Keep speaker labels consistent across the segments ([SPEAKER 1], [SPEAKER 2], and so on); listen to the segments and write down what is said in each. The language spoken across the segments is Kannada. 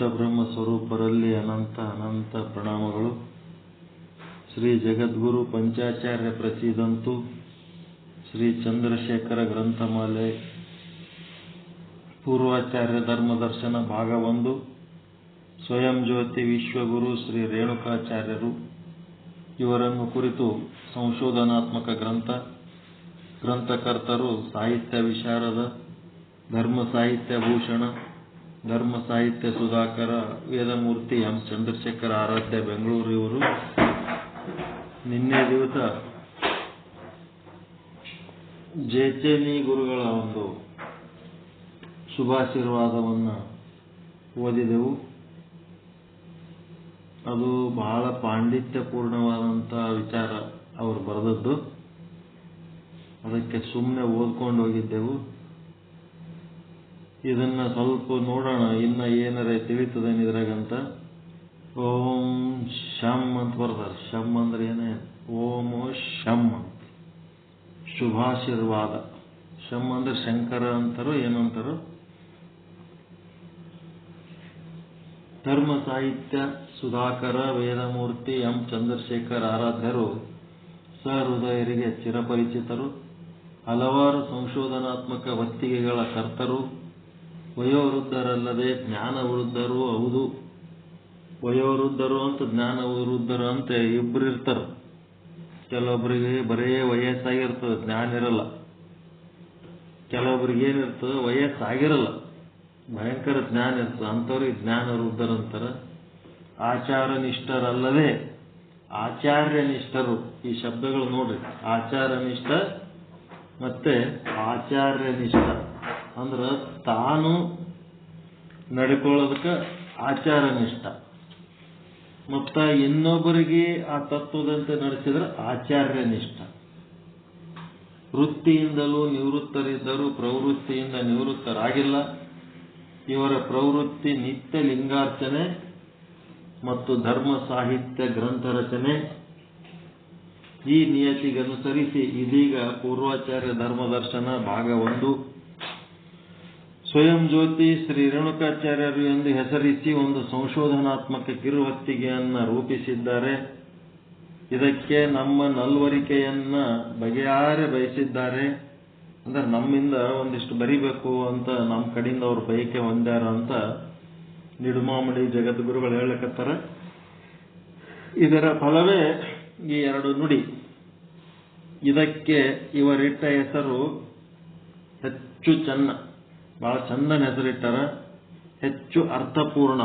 [SPEAKER 1] ಶುದ್ಧ ಬ್ರಹ್ಮ ಸ್ವರೂಪರಲ್ಲಿ ಅನಂತ ಅನಂತ ಪ್ರಣಾಮಗಳು. ಶ್ರೀ ಜಗದ್ಗುರು ಪಂಚಾಚಾರ್ಯ ಪ್ರಸಿದಂತು ಶ್ರೀ ಚಂದ್ರಶೇಖರ ಗ್ರಂಥಮಾಲೆ, ಪೂರ್ವಾಚಾರ್ಯ ಧರ್ಮದರ್ಶನ ಭಾಗ ಒಂದು ಸ್ವಯಂ ಜ್ಯೋತಿ ವಿಶ್ವಗುರು ಶ್ರೀ ರೇಣುಕಾಚಾರ್ಯರು. ಇವರನ್ನು ಕುರಿತು ಸಂಶೋಧನಾತ್ಮಕ ಗ್ರಂಥ, ಗ್ರಂಥಕರ್ತರು ಸಾಹಿತ್ಯ ವಿಶಾರದ, ಧರ್ಮ ಸಾಹಿತ್ಯ ಭೂಷಣ ಧರ್ಮ ಸಾಹಿತ್ಯ ಸುಧಾಕರ, ವೇದಮೂರ್ತಿ ಎಂ. ಚಂದ್ರಶೇಖರ ಆರಾಧ್ಯ, ಬೆಂಗಳೂರು ಇವರು. ನಿನ್ನೆ ದಿವಸ ಜೇಚೇನಿ ಗುರುಗಳ ಒಂದು ಶುಭಾಶೀರ್ವಾದವನ್ನು ಓದಿದೆವು. ಅದು ಬಹಳ ಪಾಂಡಿತ್ಯಪೂರ್ಣವಾದಂತಹ ವಿಚಾರ ಅವರು ಬರೆದದ್ದು. ಅದಕ್ಕೆ ಸುಮ್ಮನೆ ಓದ್ಕೊಂಡು ಹೋಗಿದ್ದೆವು. ಇದನ್ನ ಸ್ವಲ್ಪ ನೋಡೋಣ, ಇನ್ನ ಏನಾರ ತಿಳಿತದೇನು ಇದ್ರಾಗಂತ? ಓಂ ಶಮ್ ಅಂತ ಬರ್ತಾರೆ ಶಮ್ ಅಂದ್ರೆ ಏನೇ? ಓಂ ಶಮ್ ಅಂತ. ಶುಭಾಶೀರ್ವಾದ. ಶಮ್ ಅಂದ್ರೆ ಶಂಕರ ಅಂತಾರೋ ಏನಂತಾರೋ ಧರ್ಮ ಸಾಹಿತ್ಯ, ಸುಧಾಕರ, ವೇದಮೂರ್ತಿ, ಎಂ ಚಂದ್ರಶೇಖರ್ ಆರಾಧ್ಯರು ಸಹೃದಯರಿಗೆ ಚಿರಪರಿಚಿತರು, ಹಲವಾರು ಸಂಶೋಧನಾತ್ಮಕ ವತ್ತಿಗೆಗಳ ಕರ್ತರು ವಯೋವೃದ್ಧರಲ್ಲದೆ ಜ್ಞಾನ ವೃದ್ಧರು ಹೌದು. ವಯೋವೃದ್ಧರು ಅಂತ ಜ್ಞಾನವೃದ್ಧರು ಅಂತ ಇಬ್ಬರು ಇರ್ತಾರೆ. ಕೆಲವೊಬ್ಬರಿಗೆ ಬರೇ ವಯಸ್ಸಾಗಿರ್ತದೆ, ಜ್ಞಾನ ಇರಲ್ಲ. ಕೆಲವೊಬ್ರಿಗೆ ಏನಿರ್ತದೆ, ವಯಸ್ಸಾಗಿರಲ್ಲ. ಭಯಂಕರ ಜ್ಞಾನ ಇರ್ತದೆ, ಅಂಥವ್ರಿಗೆ ಜ್ಞಾನ ವೃದ್ಧರು ಅಂತಾರೆ. ಆಚಾರ ನಿಷ್ಠರಲ್ಲದೆ ಆಚಾರ್ಯ ನಿಷ್ಠರು ಈ ಶಬ್ದಗಳು ನೋಡ್ರಿ. ಆಚಾರ ನಿಷ್ಠ ಮತ್ತೆ ಆಚಾರ್ಯ ನಿಷ್ಠ ಅಂದ್ರ ತಾನು ನಡ್ಕೊಳ್ಳೋದಕ್ಕೆ ಆಚಾರ ನಿಷ್ಠ ಮತ್ತ ಇನ್ನೊಬ್ಬರಿಗೆ ಆ ತತ್ವದಂತೆ ನಡೆಸಿದ್ರೆ ಆಚಾರ್ಯ ನಿಷ್ಠ ವೃತ್ತಿಯಿಂದಲೂ ನಿವೃತ್ತರಿದ್ದರೂ ಪ್ರವೃತ್ತಿಯಿಂದ ನಿವೃತ್ತರಾಗಿಲ್ಲ. ಇವರ ಪ್ರವೃತ್ತಿ ನಿತ್ಯ ಲಿಂಗಾರ್ಚನೆ ಮತ್ತು ಧರ್ಮ ಸಾಹಿತ್ಯ ಗ್ರಂಥ ರಚನೆ. ಈ ನಿಯತಿಗನುಸರಿಸಿ ಇದೀಗ ಪೂರ್ವಾಚಾರ್ಯ ಧರ್ಮದರ್ಶನ ಭಾಗ ಒಂದು. ಸ್ವಯಂ ಜ್ಯೋತಿ ಶ್ರೀ ರೇಣುಕಾಚಾರ್ಯರು ಎಂದು ಹೆಸರಿಸಿ ಒಂದು ಸಂಶೋಧನಾತ್ಮಕ ಕಿರುಹೊತ್ತಿಗೆಯನ್ನ ರೂಪಿಸಿದ್ದಾರೆ. ಇದಕ್ಕೆ ನಮ್ಮ ನಲ್ವರಿಕೆಯನ್ನ ಬಗೆಯಾರೆ ಬಯಸಿದ್ದಾರೆ. ಅಂದ್ರೆ ನಮ್ಮಿಂದ ಒಂದಿಷ್ಟು ಬರಿಬೇಕು ಅಂತ ನಮ್ಮ ಕಡೆಯಿಂದ ಅವ್ರ ಬಯಕೆ ಹೊಂದ್ಯಾರ ಅಂತ ನಿಡುಮಾಮಡಿ ಜಗದ್ಗುರುಗಳು ಹೇಳಕತ್ತಾರ. ಇದರ ಫಲವೇ ಈ ಎರಡು ನುಡಿ. ಇದಕ್ಕೆ ಇವರಿಟ್ಟ ಹೆಸರು ಹೆಚ್ಚು ಚೆನ್ನ. ಬಹಳ ಚಂದನ ಹೆಸರಿಟ್ಟಾರ. ಹೆಚ್ಚು ಅರ್ಥಪೂರ್ಣ.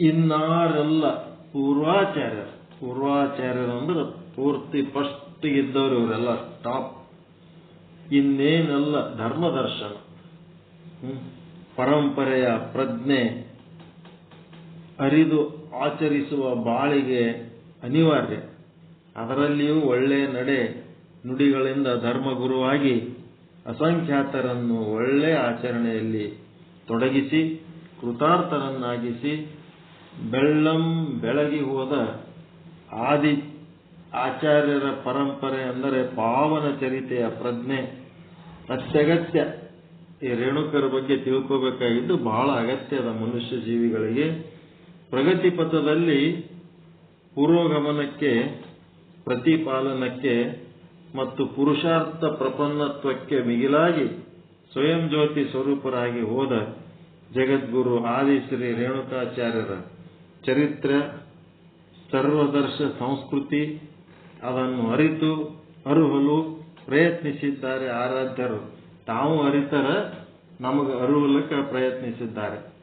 [SPEAKER 1] ಇನ್ನಾರೆಲ್ಲ ಪೂರ್ವಾಚಾರ್ಯರು. ಪೂರ್ವಾಚಾರ್ಯರು ಅಂದ್ರೆ ಪೂರ್ತಿ ಫಸ್ಟ್ ಇದ್ದವರು ಇವರೆಲ್ಲ ಟಾಪ್ ಇನ್ನೇನೆಲ್ಲ ಧರ್ಮದರ್ಶನ ಪರಂಪರೆಯ ಪ್ರಜ್ಞೆ. ಅರಿದು ಆಚರಿಸುವ ಬಾಳಿಗೆ ಅನಿವಾರ್ಯ. ಅದರಲ್ಲಿಯೂ ಒಳ್ಳೆಯ ನಡೆ ನುಡಿಗಳಿಂದ ಧರ್ಮಗುರುವಾಗಿ ಅಸಂಖ್ಯಾತರನ್ನು ಒಳ್ಳೆ ಆಚರಣೆಯಲ್ಲಿ ತೊಡಗಿಸಿ, ಕೃತಾರ್ಥರನ್ನಾಗಿಸಿ, ಬೆಳ್ಳಂ ಬೆಳಗಿ ಹೋದ ಆದಿ ಆಚಾರ್ಯರ ಪರಂಪರೆ ಅಂದರೆ ಪಾವನ ಚರಿತೆಯ ಪ್ರಜ್ಞೆ ಅತ್ಯಗತ್ಯ. ಈ ರೇಣುಕರ ಬಗ್ಗೆ ತಿಳ್ಕೋಬೇಕಾಗಿದ್ದು ಬಹಳ ಅಗತ್ಯದ ಮನುಷ್ಯ ಜೀವಿಗಳಿಗೆ ಪ್ರಗತಿ ಪಥದಲ್ಲಿ ಪುರೋಗಮನಕ್ಕೆ ಪ್ರತಿಪಾಲನಕ್ಕೆ ಮತ್ತು ಪುರುಷಾರ್ಥ ಪ್ರಪನ್ನತ್ವಕ್ಕೆ ಮಿಗಿಲಾಗಿ ಸ್ವಯಂ ಜ್ಯೋತಿ ಸ್ವರೂಪರಾಗಿ ಹೋದ ಜಗದ್ಗುರು ಆದಿಶ್ರೀ ರೇಣುಕಾಚಾರ್ಯರ ಚರಿತ್ರೆ ಸರ್ವದರ್ಶ ಸಂಸ್ಕೃತಿ ಅದನ್ನು ಅರಿತು, ಅರುಹಲು ಪ್ರಯತ್ನಿಸಿದ್ದಾರೆ ಆರಾಧ್ಯರು. ತಾವು ಅರಿತರ ನಮಗೆ ಅರುಹಲಕ್ಕೆ ಪ್ರಯತ್ನಿಸಿದ್ದಾರೆ.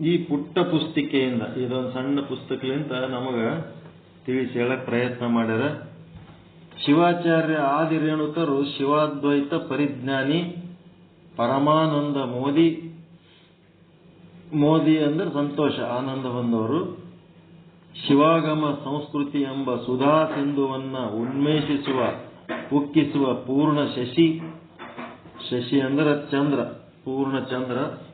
[SPEAKER 1] ಈ ಪುಟ್ಟ ಪುಸ್ತಿಕೆಯಿಂದ, ಇದೊಂದು ಸಣ್ಣ ಪುಸ್ತಕಲಿಂದ ನಮಗ ತಿಳಿಸಿ ಹೇಳಕ್ ಪ್ರಯತ್ನ ಮಾಡ್ಯಾರ. ಶಿವಾಚಾರ್ಯ ಆದಿ ರೇಣುಕರು ಶಿವಾದ್ವೈತ ಪರಿಜ್ಞಾನಿ ಪರಮಾನಂದ ಮೋದಿ. ಮೋದಿ ಅಂದ್ರೆ ಸಂತೋಷ, ಆನಂದ ಬಂದವರು ಶಿವಾಗಮ ಸಂಸ್ಕೃತಿ ಎಂಬ ಸುಧಾ ಸಿಂಧುವನ್ನ ಉನ್ಮೇಷಿಸುವ ಉಕ್ಕಿಸುವ ಪೂರ್ಣ ಶಶಿ. ಶಶಿ ಅಂದ್ರೆ ಚಂದ್ರ, ಪೂರ್ಣ ಚಂದ್ರ.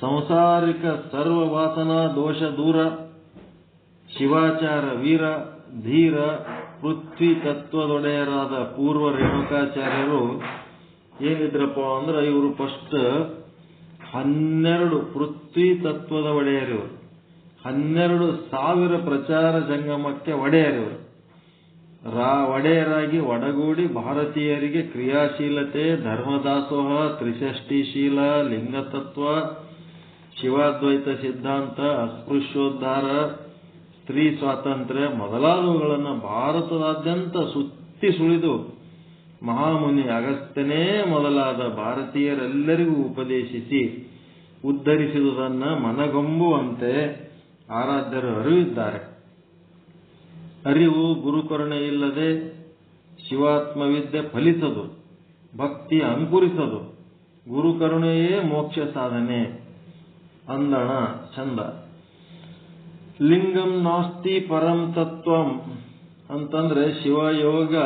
[SPEAKER 1] ಸಂಸಾರಿಕ ಸರ್ವ ವಾಸನಾ ದೋಷ ದೂರ, ಶಿವಾಚಾರ ವೀರ, ಧೀರ, ಪೃಥ್ವಿ ತತ್ವದೊಡೆಯರಾದ ಪೂರ್ವ ರೇಣುಕಾಚಾರ್ಯರು ಏನಿದ್ರಪ್ಪ ಅಂದ್ರೆ ಇವರು ಫಸ್ಟ್ ಹನ್ನೆರಡು ಪೃಥ್ವಿ ತತ್ವದ ಒಡೆಯರಿವರು. ಹನ್ನೆರಡು ಸಾವಿರ ಪ್ರಚಾರ ಜಂಗಮಕ್ಕೆ ಒಡೆಯರಿವರು. ರಾ ಒಡೆಯರಾಗಿ ಒಡಗೂಡಿ ಭಾರತೀಯರಿಗೆ ಕ್ರಿಯಾಶೀಲತೆ, ಧರ್ಮದಾಸೋಹ ತ್ರಿಷಷ್ಟಿಶೀಲ ಲಿಂಗತತ್ವ ಶಿವಾದ್ವೈತ ಸಿದ್ಧಾಂತ, ಅಸ್ಪೃಶ್ಯೋದ್ಧಾರ, ಸ್ತ್ರೀ ಸ್ವಾತಂತ್ರ್ಯ ಮೊದಲಾದವುಗಳನ್ನು ಭಾರತದಾದ್ಯಂತ ಸುತ್ತಿ ಸುಳಿದು ಮಹಾಮುನಿ ಅಗಸ್ತ್ಯನೇ ಮೊದಲಾದ ಭಾರತೀಯರೆಲ್ಲರಿಗೂ ಉಪದೇಶಿಸಿ ಉದ್ಧರಿಸಿದುದನ್ನು ಮನಗೊಂಬುವಂತೆ ಆರಾಧ್ಯರು ಅರಿವಿದ್ದಾರೆ. ಅರಿವು ಗುರುಕರುಣೆ ಇಲ್ಲದೆ ಶಿವಾತ್ಮವಿದ್ಯೆ ಫಲಿಸದು, ಭಕ್ತಿ ಅಂಕುರಿಸದು, ಗುರುಕರುಣೆಯೇ ಮೋಕ್ಷ ಸಾಧನೆ. ಅಂದಣ, ಚಂದ. ಲಿಂಗಂ ನಾಸ್ತಿ ಪರಂ ತತ್ವಂ ಅಂತಂದ್ರೆ ಶಿವಯೋಗ,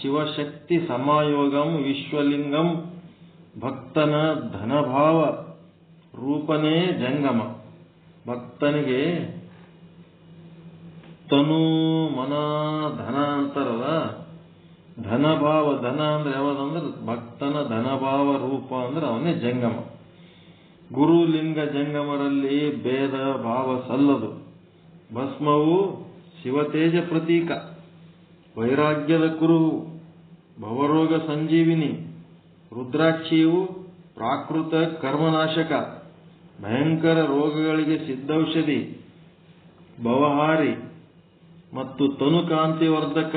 [SPEAKER 1] ಶಿವಶಕ್ತಿ ಸಮಾಯೋಗಂ, ವಿಶ್ವಲಿಂಗಂ, ಭಕ್ತನ ಧನಭಾವ, ರೂಪನೇ ಜಂಗಮ. ಭಕ್ತನಿಗೆ ತನು, ಮನ, ಧನ ಅಂತಾರಲ್ಲ, ಧನಭಾವ, ಧನ ಅಂದ್ರೆ ಯಾವ್ದಂದ್ರೆ ಭಕ್ತನ ಧನಭಾವ ರೂಪ ಅಂದ್ರೆ ಅವನೇ ಜಂಗಮ. ಗುರು ಲಿಂಗ ಜಂಗಮರಲ್ಲಿ ಭೇದ ಭಾವ ಸಲ್ಲದು. ಭಸ್ಮವು ಶಿವತೇಜ ಪ್ರತೀಕ. ವೈರಾಗ್ಯದ ಕುರು ಭವರೋಗ ಸಂಜೀವಿನಿ. ರುದ್ರಾಕ್ಷಿಯು ಪ್ರಾಕೃತ ಕರ್ಮನಾಶಕ. ಭಯಂಕರ ರೋಗಗಳಿಗೆ ಸಿದ್ಧೌಷಧಿ. ಭವಹಾರಿ ಮತ್ತು ತನುಕಾಂತಿವರ್ಧಕ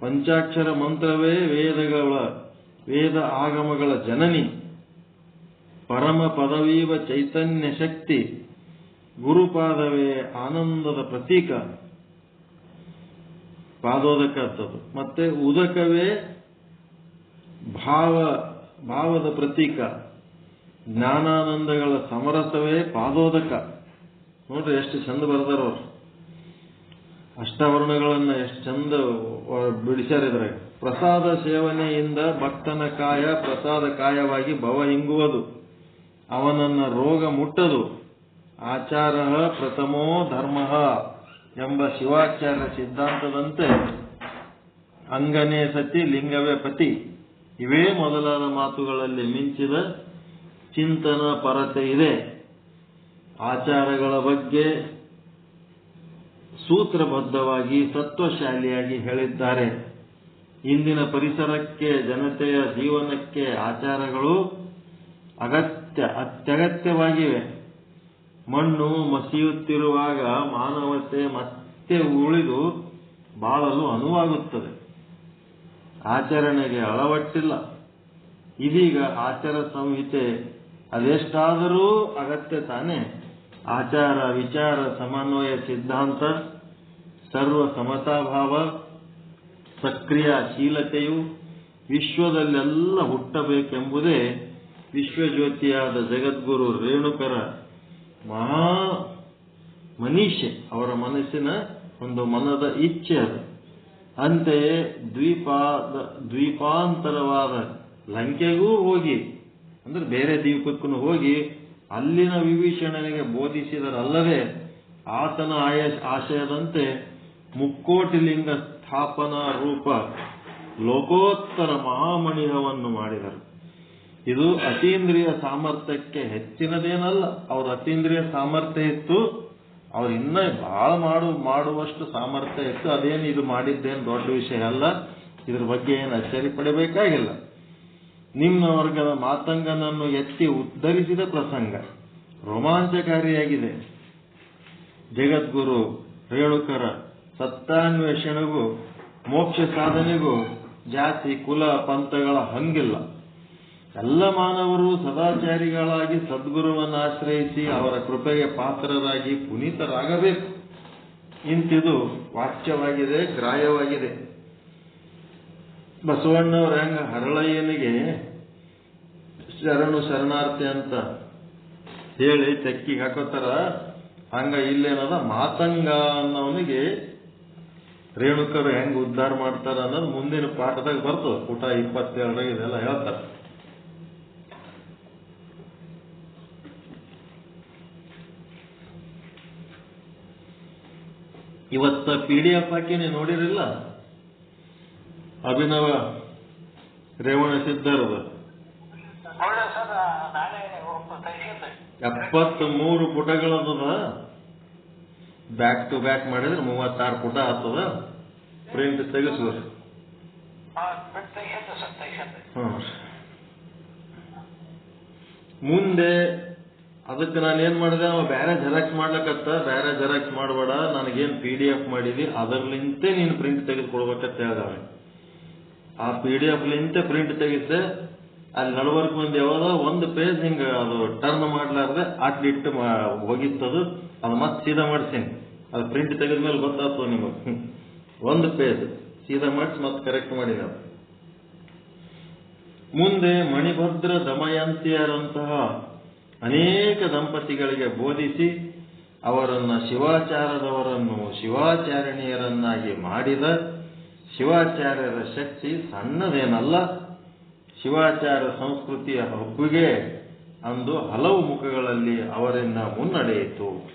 [SPEAKER 1] ಪಂಚಾಕ್ಷರ ಮಂತ್ರವೇ ವೇದಗಳ, ವೇದ ಆಗಮಗಳ ಜನನಿ. ಪರಮ ಪದವೀವ ಚೈತನ್ಯ ಶಕ್ತಿ ಗುರುಪಾದವೇ ಆನಂದದ ಪ್ರತೀಕ. ಪಾದೋದಕ ಅಂತದ್ದು ಮತ್ತೆ ಉದಕವೇ ಭಾವ, ಭಾವದ ಪ್ರತೀಕ. ಜ್ಞಾನಾನಂದಗಳ ಸಮರಸವೇ ಪಾದೋದಕ. ನೋಡ್ರಿ ಎಷ್ಟು ಚಂದ ಬರ್ದಾರವ್ರು ಅಷ್ಟವರ್ಣಗಳನ್ನ ಎಷ್ಟು ಚಂದ ಬಿಡಿಸ್ಯಾರಿದ್ರೆ ಪ್ರಸಾದ ಸೇವನೆಯಿಂದ ಭಕ್ತನ ಕಾಯ ಪ್ರಸಾದ ಕಾಯವಾಗಿ ಭವ ಹಿಂಗುವುದು ಅವನನ್ನ ರೋಗ ಮುಟ್ಟದು. ಆಚಾರ ಪ್ರಥಮೋ ಧರ್ಮ ಎಂಬ ಶಿವಾಚಾರ ಸಿದ್ಧಾಂತದಂತೆ ಅಂಗನೇ ಸತಿ, ಲಿಂಗವೇ ಪತಿ. ಇವೇ ಮೊದಲಾದ ಮಾತುಗಳಲ್ಲಿ ಮಿಂಚಿದ ಚಿಂತನ ಪರತೆ ಇದೆ. ಆಚಾರಗಳ ಬಗ್ಗೆ ಸೂತ್ರಬದ್ಧವಾಗಿ ಸತ್ವಶಾಲಿಯಾಗಿ ಹೇಳಿದ್ದಾರೆ. ಇಂದಿನ ಪರಿಸರಕ್ಕೆ, ಜನತೆಯ ಜೀವನಕ್ಕೆ ಆಚಾರಗಳು ಅಗತ್ಯ. ಅತ್ಯಗತ್ಯವಾಗಿವೆ. ಮಣ್ಣು ಮಸಿಯುತ್ತಿರುವಾಗ ಮಾನವತೆ ಮತ್ತೆ ಉಳಿದು ಬಾಳಲು ಅನುವಾಗುತ್ತದೆ. ಆಚರಣೆಗೆ ಅಳವಟ್ಟಿಲ್ಲ. ಇದೀಗ ಆಚಾರ ಸಂಹಿತೆ ಅದೆಷ್ಟಾದರೂ ಅಗತ್ಯ ತಾನೇ. ಆಚಾರ, ವಿಚಾರ, ಸಮನ್ವಯ, ಸಿದ್ಧಾಂತ, ಸರ್ವ ಸಮತಾಭಾವ ಸಕ್ರಿಯಾಶೀಲತೆಯು ವಿಶ್ವದಲ್ಲೆಲ್ಲ ಹುಟ್ಟಬೇಕೆಂಬುದೇ ವಿಶ್ವಜ್ಯೋತಿಯಾದ ಜಗದ್ಗುರು ರೇಣುಕರ ಮಹಾ ಮನೀಷೆ ಅವರ ಮನಸ್ಸಿನ ಒಂದು ಮನದ ಇಚ್ಛೆ ಅದು. ಅಂತೆಯೇ ದ್ವೀಪಾದ, ದ್ವೀಪಾಂತರವಾದ ಲಂಕೆಗೂ ಹೋಗಿ, ಅಂದ್ರೆ ಬೇರೆ ದ್ವೀಪಕ್ಕೂ ಹೋಗಿ, ಅಲ್ಲಿನ ವಿಭೀಷಣನಿಗೆ ಬೋಧಿಸಿದರಲ್ಲದೆ ಆತನ ಆಯ, ಆಶಯದಂತೆ ಮುಕ್ಕೋಟಿ ಲಿಂಗ ಸ್ಥಾಪನಾ ರೂಪ ಲೋಕೋತ್ತರ ಮಹಾಮಣಿಹವನ್ನು ಮಾಡಿದರು. ಇದು ಅತೀಂದ್ರಿಯ ಸಾಮರ್ಥ್ಯಕ್ಕೆ ಹೆಚ್ಚಿನದೇನಲ್ಲ, ಅವ್ರ ಅತೀಂದ್ರಿಯ ಸಾಮರ್ಥ್ಯ ಇತ್ತು, ಅವ್ರು ಇನ್ನ ಬಹಳ ಮಾಡು, ಮಾಡುವಷ್ಟು ಸಾಮರ್ಥ್ಯ ಇತ್ತು, ಅದೇನು ಇದು ಮಾಡಿದ್ದೇನು ದೊಡ್ಡ ವಿಷಯ ಅಲ್ಲ, ಇದ್ರ ಬಗ್ಗೆ ಏನು ಅಚ್ಚರಿ ಪಡಬೇಕಾಗಿಲ್ಲ. ನಿಮ್ಮ ವರ್ಗದ ಮಾತಂಗನನ್ನು ಎತ್ತಿ ಉದ್ಧರಿಸಿದ ಪ್ರಸಂಗ, ರೋಮಾಂಚಕಾರಿಯಾಗಿದೆ. ಜಗದ್ಗುರು ರೇಣುಕರ ಸತ್ತಾನ್ವೇಷಣೆಗೂ ಮೋಕ್ಷ ಸಾಧನೆಗೂ ಜಾತಿ, ಕುಲ, ಪಂಥಗಳ ಹಂಗಿಲ್ಲ. ಎಲ್ಲ ಮಾನವರು ಸದಾಚಾರಿಗಳಾಗಿ ಸದ್ಗುರುವನ್ನು ಆಶ್ರಯಿಸಿ ಅವರ ಕೃಪೆಗೆ ಪಾತ್ರರಾಗಿ ಪುನೀತರಾಗಬೇಕು. ಇಂತಿದು ವಾಚ್ಯವಾಗಿದೆ, ಗ್ರಾಯವಾಗಿದೆ. ಬಸವಣ್ಣವರ ಹೆಂಗ ಹರಳಯ್ಯನಿಗೆ ಶರಣು ಶರಣಾರ್ಥಿ ಅಂತ ಹೇಳಿ ತೆಕ್ಕಿಗೆ ಹಾಕೋತಾರ. ಹಂಗ ಇಲ್ಲೇನದ ಮಾತಂಗ ಅನ್ನೋನಿಗೆ ರೇಣುಕರು ಹೆಂಗ್ ಉದ್ಧಾರ ಮಾಡ್ತಾರ ಅನ್ನೋದು ಮುಂದಿನ ಪಾಠದಾಗ ಬರ್ತದೆ. ಪುಟ ಇಪ್ಪತ್ತೆರಡರಾಗ ಇದೆಲ್ಲ ಹೇಳ್ತಾರೆ. ಇವತ್ತ ಪಿ ಡಿ ಎಫ್ ಹಾಕಿ ನೀವು ನೋಡಿರಿಲ್ಲ ಅಭಿನವ ರೇವಣ ಸಿದ್ಧರದ. ಎಪ್ಪತ್ತ್ ಮೂರು ಪುಟಗಳದ ಬ್ಯಾಕ್ ಟು ಬ್ಯಾಕ್ ಮಾಡಿದ್ರೆ ಮೂವತ್ತಾರು ಪುಟ ಆಗ್ತದ. ಪ್ರಿಂಟ್ ತೆಗೆಸುವ. ಮುಂದೆ ಅದಕ್ಕೆ ನಾನು ಏನ್ ಮಾಡಿದೆ? ಅವ ಬೇರೆ ಜೆರಾಕ್ಸ್ ಮಾಡ್ಲಕತ್ತ. ಬೇರೆ ಜೆರಾಕ್ಸ್ ಮಾಡಬೇಡ. ನನಗೇನ್ ಪಿ ಡಿ ಎಫ್ ಮಾಡಿದಿ? ಅದರ್ಲಿಂತೆ ನೀನು ಪ್ರಿಂಟ್ ತೆಗೆದು ಕೊಡ್ಬೇಕಂತ ಆ ಪಿ ಡಿ ಎಫ್ ಲಿಂತೆ ಪ್ರಿಂಟ್ ತೆಗಿದ್ದೆ. ಅಲ್ಲಿ ನಡವರ್ಕ್ ಮಂದಿ ಯಾವಾಗ ಒಂದು ಪೇಜ್ ಹಿಂಗ ಅದು ಟರ್ನ್ ಮಾಡ್ಲಾರ್ದೆ ಅಟ್ಲಿಟ್ಟು ಹೋಗಿತ್ತದು. ಅದು ಮತ್ತೆ ಸೀದಾ ಮಾಡಿಸೀನಿ. ಅದು ಪ್ರಿಂಟ್ ತೆಗೆದ್ಮೇಲೆ ಗೊತ್ತಾಗ್ತದೆ ನಿಮಗೆ. ಒಂದು ಪೇಜ್ ಸೀದಾ ಮಾಡಿಸಿ ಮತ್ತೆ ಕರೆಕ್ಟ್ ಮಾಡಿ ನಾವು ಮುಂದೆ ಮಣಿಭದ್ರ ದಮಯಂತಿಯರಂತಹ ಅನೇಕ ದಂಪತಿಗಳಿಗೆ ಬೋಧಿಸಿ ಅವರನ್ನ ಶಿವಾಚಾರದವರನ್ನು ಶಿವಾಚಾರಣೀಯರನ್ನಾಗಿ ಮಾಡಿದ ಶಿವಾಚಾರ್ಯರ ಶಕ್ತಿ ಸಣ್ಣದೇನಲ್ಲ. ಶಿವಾಚಾರ ಸಂಸ್ಕೃತಿಯ ಹಬ್ಬಗೆ ಅಂದು ಹಲವು ಮುಖಗಳಲ್ಲಿ ಅವರಿಂದ ಮುನ್ನಡೆಯಿತು.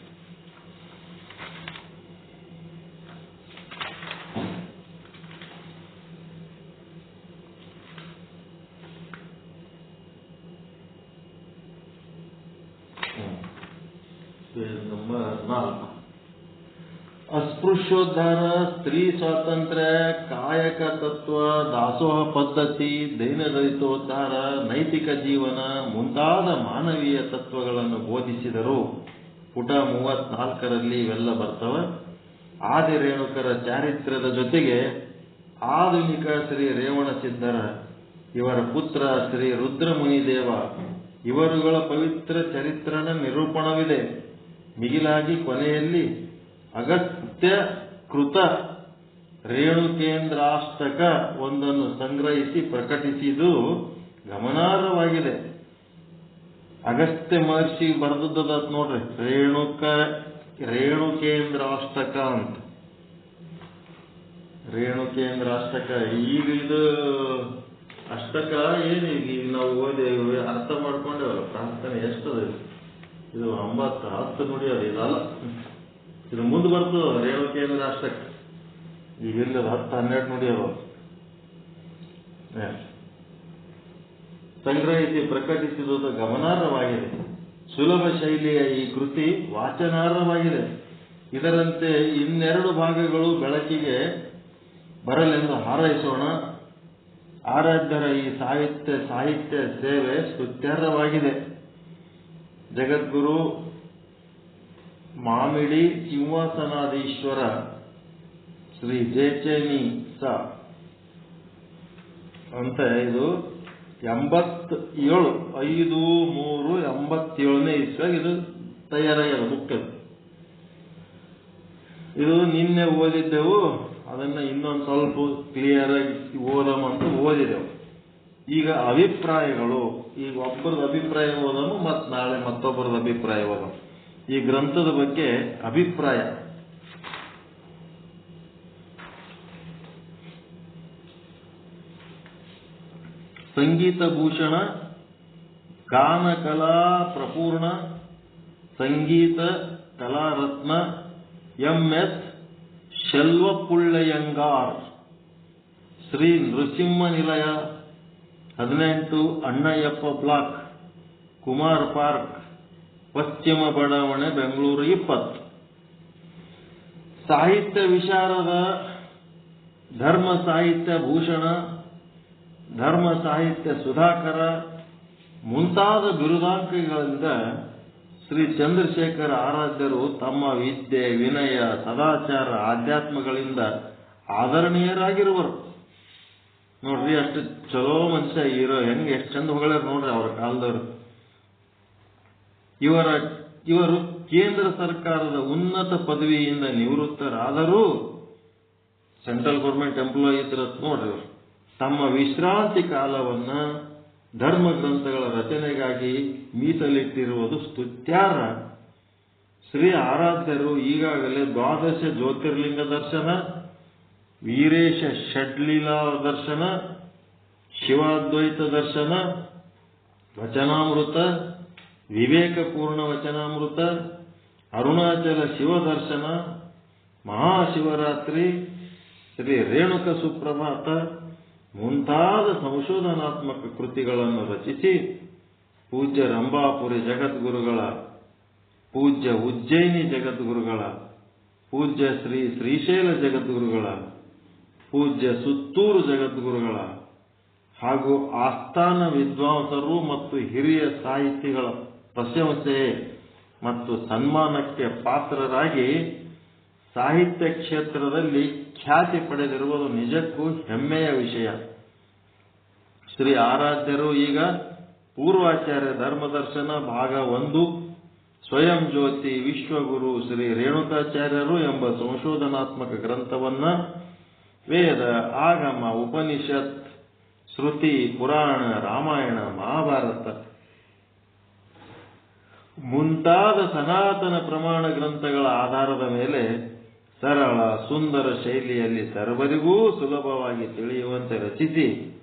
[SPEAKER 1] ಅಸ್ಪೃಶ್ಯೋದ್ಧಾರ ಸ್ತ್ರೀ ಸ್ವಾತಂತ್ರ್ಯ, ಕಾಯಕ ತತ್ವ, ದಾಸೋಹ ಪದ್ಧತಿ ದೈನದಲಿತೋದ್ಧಾರ ನೈತಿಕ ಜೀವನ ಮುಂತಾದ ಮಾನವೀಯ ತತ್ವಗಳನ್ನು ಬೋಧಿಸಿದರು. ಪುಟ ಮೂವತ್ನಾಲ್ಕರಲ್ಲಿ ಇವೆಲ್ಲ ಬರ್ತವೆ. ಆದಿ ರೇಣುಕರ ಚಾರಿತ್ರ್ಯದ ಜೊತೆಗೆ ಆಧುನಿಕ ಶ್ರೀ ರೇವಣ ಸಿದ್ಧರ, ಇವರ ಪುತ್ರ ಶ್ರೀ ರುದ್ರಮುನಿದೇವ, ಇವರುಗಳ ಪವಿತ್ರ ಚರಿತ್ರನ ನಿರೂಪಣವಿದೆ. ಮಿಗಿಲಾಗಿ ಕೊನೆಯಲ್ಲಿ ಅಗತ್ಯ ಕೃತ ರೇಣುಕೇಂದ್ರಾಷ್ಟಕ ಒಂದನ್ನು ಸಂಗ್ರಹಿಸಿ ಪ್ರಕಟಿಸಿದ್ದು ಗಮನಾರ್ಹವಾಗಿದೆ. ಅಗಸ್ತ್ಯ ಮಹರ್ಷಿ ಬರೆದದ್ದದ ನೋಡ್ರಿ, ರೇಣುಕ, ರೇಣುಕೇಂದ್ರಾಷ್ಟಕ ಅಂತ. ರೇಣುಕೇಂದ್ರಾಷ್ಟಕ, ಈಗ ಇದು ಅಷ್ಟಕ ಏನು ಈಗ ನಾವು ಓದಿ ಅರ್ಥ ಮಾಡ್ಕೊಂಡೇವಲ್ಲ ಪ್ರಾರ್ಥನೆ ಎಷ್ಟದ ಇದು? ಇದು ಒಂಬತ್ತು, ಹತ್ತು ನುಡಿಯೋದು ಇದಲ್ಲ. ಇದು ಮುಂದೆ ಬರ್ತದ ರೇಣುಕೇಂದ್ರ ಅಷ್ಟಕ್ಕೆ ಈಗ ಇಲ್ಲಿ ಹತ್ತು ಹನ್ನೆರಡು ನೋಡಿ. ಸಂಗ್ರಹಿಸಿ ಪ್ರಕಟಿಸಿದುದು ಗಮನಾರ್ಹವಾಗಿದೆ. ಸುಲಭ ಶೈಲಿಯ ಈ ಕೃತಿ ವಾಚನಾರ್ಹವಾಗಿದೆ. ಇದರಂತೆ ಇನ್ನೆರಡು ಭಾಗಗಳು ಬೆಳಕಿಗೆ ಬರಲೆಂದು ಹಾರೈಸೋಣ. ಆರಾಧ್ಯರ ಈ ಸಾಹಿತ್ಯ ಸಾಹಿತ್ಯ ಸೇವೆ ಸ್ತುತ್ಯಾರ್ಹವಾಗಿದೆ ಜಗದ್ಗುರು ಮಾಮಿಡಿ ಸಿಂಹಾಸನಾಧೀಶ್ವರ ಶ್ರೀ ಜೇಚೇನಿ ಸ. ಅಂತ ಇದು ಎಂಬತ್ತೇಳು, ಐದು, ಮೂರು, ಎಂಬತ್ತೇಳನೇ ಇಸ್ವಾಗ ಇದು ತಯಾರಾಗಿದೆ ಬುಕ್ ಇದು ನಿನ್ನೆ ಓದಿದ್ದೆವು, ಅದನ್ನ ಇನ್ನೊಂದು ಸ್ವಲ್ಪ ಕ್ಲಿಯರ್ ಆಗಿ ಓದಮಂತ ಓದಿದೆವು. ಈಗ ಅಭಿಪ್ರಾಯಗಳು, ಈಗ ಒಬ್ಬರದ ಅಭಿಪ್ರಾಯ ಓದೋನು ಮತ್ತು ನಾಳೆ ಮತ್ತೊಬ್ಬರದ ಅಭಿಪ್ರಾಯ ಓದೋನು. ಈ ಗ್ರಂಥದ ಬಗ್ಗೆ ಅಭಿಪ್ರಾಯ. ಸಂಗೀತ ಭೂಷಣ, ಗಾನ ಕಲಾ ಪ್ರಪೂರ್ಣ, ಸಂಗೀತ ಕಲಾರತ್ನ ಎಂ ಎಸ್ ಶೆಲ್ವಪುಳ್ಳಯ್ಯಂಗಾರ್, ಶ್ರೀ ನೃಸಿಂಹ ನಿಲಯ, ಹದಿನೆಂಟು ಅಣ್ಣಯ್ಯಪ್ಪ ಬ್ಲಾಕ್, ಕುಮಾರ್ ಪಾರ್ಕ್. ಪಶ್ಚಿಮ ಬಡಾವಣೆ, ಬೆಂಗಳೂರು ಇಪ್ಪತ್ತು. ಸಾಹಿತ್ಯ ವಿಶಾರದ ಧರ್ಮ ಸಾಹಿತ್ಯ ಭೂಷಣ, ಧರ್ಮ ಸಾಹಿತ್ಯ ಸುಧಾಕರ ಮುಂತಾದ ಬಿರುದಾಂಕಗಳಿಂದ ಶ್ರೀ ಚಂದ್ರಶೇಖರ ಆರಾಧ್ಯರು ತಮ್ಮ ವಿದ್ಯೆ, ವಿನಯ, ಸದಾಚಾರ, ಆಧ್ಯಾತ್ಮಗಳಿಂದ ಆದರಣೀಯರಾಗಿರುವರು. ನೋಡ್ರಿ ಅಷ್ಟು ಚಲೋ ಮನುಷ್ಯ ಇರೋ ಹೆಂಗೆ ಎಷ್ಟು ಚಂದ ಹೊಗಳಾರ ನೋಡ್ರಿ ಅವ್ರ ಕಾಲದವ್ರು. ಇವರ ಕೇಂದ್ರ ಸರ್ಕಾರದ ಉನ್ನತ ಪದವಿಯಿಂದ ನಿವೃತ್ತರಾದರೂ ಸೆಂಟ್ರಲ್ ಗೌರ್ಮೆಂಟ್ ಎಂಪ್ಲಾಯೀಸ್ ನೋಡ್ರಿ ತಮ್ಮ ವಿಶ್ರಾಂತಿ ಕಾಲವನ್ನ ಧರ್ಮ ಗ್ರಂಥಗಳ ರಚನೆಗಾಗಿ ಮೀಸಲಿಟ್ಟಿರುವುದು ಸ್ತುತ್ಯಾರ ಶ್ರೀ ಆರಾಧ್ಯರು ಈಗಾಗಲೇ ದ್ವಾದಶ ಜ್ಯೋತಿರ್ಲಿಂಗ ದರ್ಶನ, ವೀರೇಶ ಷಡ್ಲೀಲಾ ದರ್ಶನ, ಶಿವಾದ್ವೈತ ದರ್ಶನ, ವಚನಾಮೃತ ವಿವೇಕಪೂರ್ಣ ವಚನಾಮೃತ ಅರುಣಾಚಲ ಶಿವ ದರ್ಶನ ಮಹಾಶಿವರಾತ್ರಿ, ಶ್ರೀ ರೇಣುಕ ಸುಪ್ರಭಾತ ಮುಂತಾದ ಸಂಶೋಧನಾತ್ಮಕ ಕೃತಿಗಳನ್ನು ರಚಿಸಿ ಪೂಜ್ಯ ರಂಭಾಪುರಿ ಜಗದ್ಗುರುಗಳ, ಪೂಜ್ಯ ಉಜ್ಜಯಿನಿ ಜಗದ್ಗುರುಗಳ, ಪೂಜ್ಯ ಶ್ರೀ ಶ್ರೀಶೈಲ ಜಗದ್ಗುರುಗಳ, ಪೂಜ್ಯ ಸುತ್ತೂರು ಜಗದ್ಗುರುಗಳ ಹಾಗೂ ಆಸ್ಥಾನ ವಿದ್ವಾಂಸರು ಮತ್ತು ಹಿರಿಯ ಸಾಹಿತಿಗಳ ಪ್ರಶಂಸೆ ಮತ್ತು ಸನ್ಮಾನಕ್ಕೆ ಪಾತ್ರರಾಗಿ ಸಾಹಿತ್ಯ ಕ್ಷೇತ್ರದಲ್ಲಿ ಖ್ಯಾತಿ ಪಡೆದಿರುವುದು ನಿಜಕ್ಕೂ ಹೆಮ್ಮೆಯ ವಿಷಯ. ಶ್ರೀ ಆರಾಧ್ಯರು ಈಗ ಪೂರ್ವಾಚಾರ್ಯ ಧರ್ಮದರ್ಶನ ಭಾಗ ಒಂದು, ಸ್ವಯಂ ಜ್ಯೋತಿ ವಿಶ್ವಗುರು ಶ್ರೀ ರೇಣುಕಾಚಾರ್ಯರು ಎಂಬ ಸಂಶೋಧನಾತ್ಮಕ ಗ್ರಂಥವನ್ನ ವೇದ, ಆಗಮ, ಉಪನಿಷತ್, ಶ್ರುತಿ, ಪುರಾಣ, ರಾಮಾಯಣ, ಮಹಾಭಾರತ ಮುಂತಾದ ಸನಾತನ ಪ್ರಮಾಣ ಗ್ರಂಥಗಳ ಆಧಾರದ ಮೇಲೆ ಸರಳ ಸುಂದರ ಶೈಲಿಯಲ್ಲಿ ಸರ್ವರಿಗೂ ಸುಲಭವಾಗಿ ತಿಳಿಯುವಂತೆ ರಚಿಸಿ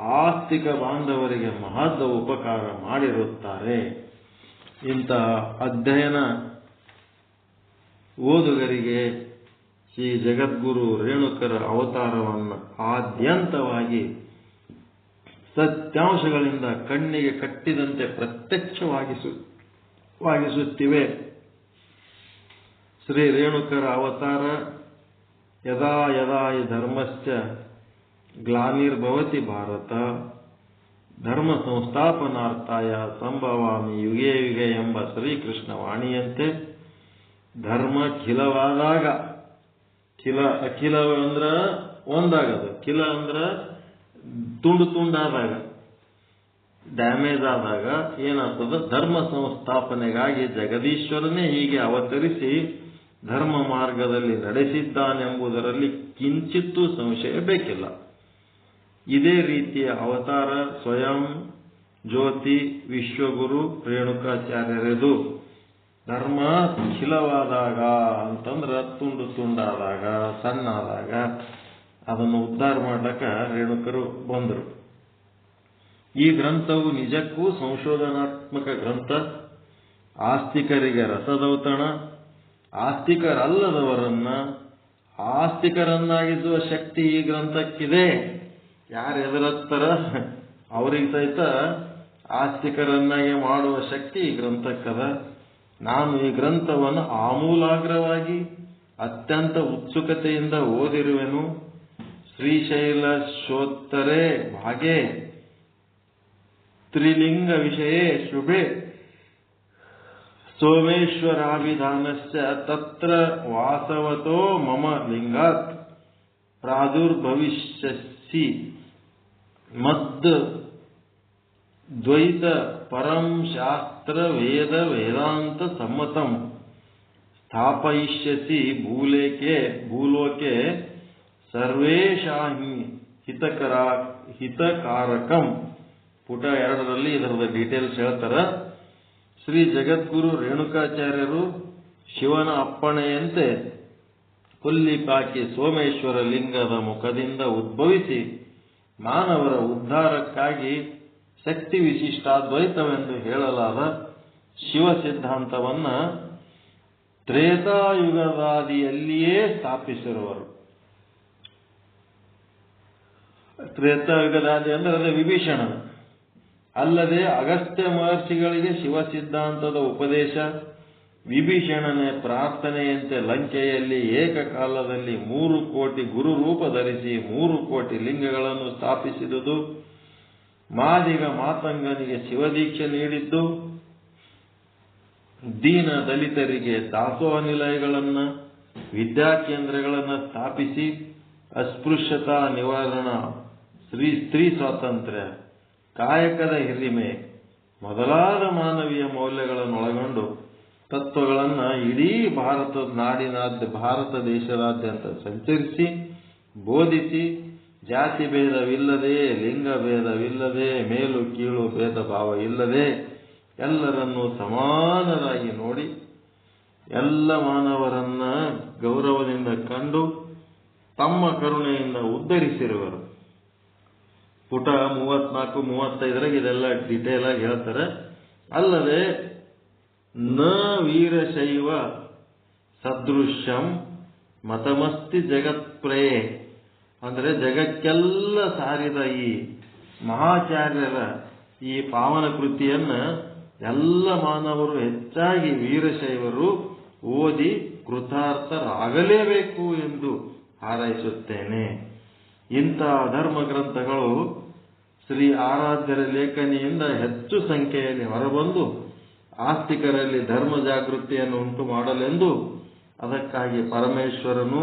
[SPEAKER 1] ಆಸ್ತಿಕ ಬಾಂಧವರಿಗೆ ಮಹತ್ವ ಉಪಕಾರ ಮಾಡಿರುತ್ತಾರೆ. ಇಂತಹ ಅಧ್ಯಯನ ಓದುಗರಿಗೆ ಶ್ರೀ ಜಗದ್ಗುರು ರೇಣುಕರ ಅವತಾರವನ್ನು ಆದ್ಯಂತವಾಗಿ ಸತ್ಯಾಂಶಗಳಿಂದ ಕಣ್ಣಿಗೆ ಕಟ್ಟಿದಂತೆ ಪ್ರತ್ಯಕ್ಷವಾಗಿಸು ವಾಗಿಸುತ್ತಿವೆ ಶ್ರೀ ರೇಣುಕರ ಅವತಾರ ಯದಾ ಯದಾ ಈ ಧರ್ಮಶ್ಚ ಗ್ಲಾನಿರ್ಭವತಿ ಭಾರತ. ಧರ್ಮ ಸಂಸ್ಥಾಪನಾರ್ಥಾಯ ಸಂಭವಾಮಿ ಯುಗೆ ಯುಗೆ ಎಂಬ ಶ್ರೀಕೃಷ್ಣ ವಾಣಿಯಂತೆ ಧರ್ಮ ಖಿಲವಾದಾಗ, ಖಿಲ ಅಖಿಲ ಅಂದ್ರ ಒಂದಾಗದು. ಖಿಲ ಅಂದ್ರ ತುಂಡು ತುಂಡಾದಾಗ. ಡ್ಯಾಮೇಜ್ ಆದಾಗ ಏನಾಗ್ತದ? ಧರ್ಮ ಸಂಸ್ಥಾಪನೆಗಾಗಿ ಜಗದೀಶ್ವರನೇ ಹೀಗೆ ಅವತರಿಸಿ ಧರ್ಮ ಮಾರ್ಗದಲ್ಲಿ ನಡೆಸಿದ್ದಾನೆಂಬುದರಲ್ಲಿ ಕಿಂಚಿತ್ತೂ ಸಂಶಯ ಬೇಕಿಲ್ಲ. ಇದೇ ರೀತಿಯ ಅವತಾರ ಸ್ವಯಂ, ಜ್ಯೋತಿ, ವಿಶ್ವಗುರು, ರೇಣುಕಾಚಾರ್ಯರದು ಧರ್ಮ ಖಿಲವಾದಾಗ ಅಂತಂದ್ರ ತುಂಡು ತುಂಡಾದಾಗ, ಸಣ್ಣಾದಾಗ ಅದನ್ನು ಉದ್ಧಾರ ಮಾಡಕ ರೇಣುಕರು ಬಂದರು. ಈ ಗ್ರಂಥವು ನಿಜಕ್ಕೂ ಸಂಶೋಧನಾತ್ಮಕ ಗ್ರಂಥ. ಆಸ್ತಿಕರಿಗೆ ರಸದೌತಣ, ಆಸ್ತಿಕರಲ್ಲದವರನ್ನ ಆಸ್ತಿಕರನ್ನಾಗಿಸುವ ಶಕ್ತಿ ಈ ಗ್ರಂಥಕ್ಕಿದೆ. ಯಾರು ಎದುರತ್ತರ? ಅವರಿಗೆ ಸಹಿತ ಆಸ್ತಿಕರನ್ನಾಗಿ ಮಾಡುವ ಶಕ್ತಿ ಈ ಗ್ರಂಥಕ್ಕದ. ನಾನು ಈ ಗ್ರಂಥವನ್ನು ಆಮೂಲಾಗ್ರವಾಗಿ, ಅತ್ಯಂತ ಉತ್ಸುಕತೆಯಿಂದ ಓದಿರುವೆನು. ಶ್ರೀಶೈಲ ಶೋತ್ತರೆ ಭಾಗೆ. त्रिलिंग विषय शुभे। सोमेश्वराभिधान तत्र वासवतो मम लिंगात् प्रादुर्भविष्यसि। मद् द्वैत परम शास्त्र वेद वेदांत सम्मतम स्थापयिष्यसि भूलेके, भूलोके सर्वेषां हितकरा हितकारकम्। ಪುಟ ಎರಡರಲ್ಲಿ ಇದರದ ಡೀಟೇಲ್ಸ್ ಹೇಳ್ತಾರೆ. ಶ್ರೀ ಜಗದ್ಗುರು ರೇಣುಕಾಚಾರ್ಯರು ಶಿವನ ಅಪ್ಪಣೆಯಂತೆ ಹುಲ್ಲಿಪಾಕಿ ಸೋಮೇಶ್ವರ ಲಿಂಗದ ಮುಖದಿಂದ ಉದ್ಭವಿಸಿ ಮಾನವರ ಉದ್ಧಾರಕ್ಕಾಗಿ ಶಕ್ತಿ ವಿಶಿಷ್ಟಾದ್ವೈತವೆಂದು ಹೇಳಲಾದ ಶಿವ ಸಿದ್ಧಾಂತವನ್ನ ತ್ರೇತಾಯುಗದಾದಿಯಲ್ಲಿಯೇ ಸ್ಥಾಪಿಸಿರುವರು. ತ್ರೇತಾಯುಗದಾದಿ ಅಂದ್ರೆ ಅದೇ ವಿಭೀಷಣ ಅಲ್ಲದೆ ಅಗಸ್ತ್ಯ ಮಹರ್ಷಿಗಳಿಗೆ ಶಿವ ಸಿದ್ಧಾಂತದ ಉಪದೇಶ, ವಿಭೀಷಣನೆ ಪ್ರಾರ್ಥನೆಯಂತೆ ಲಂಕೆಯಲ್ಲಿ ಏಕಕಾಲದಲ್ಲಿ ಮೂರು ಕೋಟಿ ಗುರು ರೂಪ ಧರಿಸಿ ಮೂರು ಕೋಟಿ ಲಿಂಗಗಳನ್ನು ಸ್ಥಾಪಿಸಿದುದು. ಮಾದಿಗ ಮಾತಂಗನಿಗೆ ಶಿವದೀಕ್ಷೆ ನೀಡಿದ್ದು. ದೀನ ದಲಿತರಿಗೆ ದಾಸೋಹ ನಿಲಯಗಳನ್ನು ವಿದ್ಯಾಕೇಂದ್ರಗಳನ್ನು ಸ್ಥಾಪಿಸಿ ಅಸ್ಪೃಶ್ಯತಾ ನಿವಾರಣ ಸ್ತ್ರೀ ಸ್ತ್ರೀ ಸ್ವಾತಂತ್ರ್ಯ. ಕಾಯಕದ ಹಿರಿಮೆ, ಮೊದಲಾದ ಮಾನವೀಯ ಮೌಲ್ಯಗಳನ್ನು ಒಳಗೊಂಡು ತತ್ವಗಳನ್ನ ಇಡೀ ಭಾರತ ನಾಡಿನಾದ್ಯ ಭಾರತ ದೇಶದಾದ್ಯಂತ ಸಂಚರಿಸಿ, ಬೋಧಿಸಿ, ಜಾತಿ ಭೇದವಿಲ್ಲದೆ, ಲಿಂಗ ಭೇದವಿಲ್ಲದೆ, ಮೇಲು ಕೀಳು ಭೇದ ಭಾವ ಇಲ್ಲದೆ ಎಲ್ಲರನ್ನೂ ಸಮಾನರಾಗಿ ನೋಡಿ, ಎಲ್ಲ ಮಾನವರನ್ನ ಗೌರವದಿಂದ ಕಂಡು, ತಮ್ಮ ಕರುಣೆಯಿಂದ ಉದ್ಧರಿಸಿರುವರು. ಪುಟ ಮೂವತ್ನಾಲ್ಕು ಮೂವತ್ತೈದರಾಗ ಇದೆಲ್ಲ ಡಿಟೇಲ್ ಆಗಿ ಹೇಳ್ತಾರೆ. ಅಲ್ಲದೆ, ನ ವೀರಶೈವ ಸದೃಶ್ಯಂ ಮತಮಸ್ತಿ ಜಗತ್ಪ್ರಯೇ ಅಂದರೆ ಜಗಕ್ಕೆಲ್ಲ ಸಾರಿದ ಈ ಮಹಾಚಾರ್ಯರ ಈ ಪಾವನ ಕೃತಿಯನ್ನು ಎಲ್ಲ ಮಾನವರು ಹೆಚ್ಚಾಗಿ ವೀರಶೈವರು ಓದಿ ಕೃತಾರ್ಥರಾಗಲೇಬೇಕು ಎಂದು ಹಾರೈಸುತ್ತೇನೆ. ಇಂಥ ಧರ್ಮ ಗ್ರಂಥಗಳು ಶ್ರೀ ಆರಾಧ್ಯರ ಲೇಖನಿಯಿಂದ ಹೆಚ್ಚು ಸಂಖ್ಯೆಯಲ್ಲಿ ಹೊರಬಂದು ಆಸ್ತಿಕರಲ್ಲಿ ಧರ್ಮ ಜಾಗೃತಿಯನ್ನು ಉಂಟು ಮಾಡಲೆಂದು ಅದಕ್ಕಾಗಿ ಪರಮೇಶ್ವರನು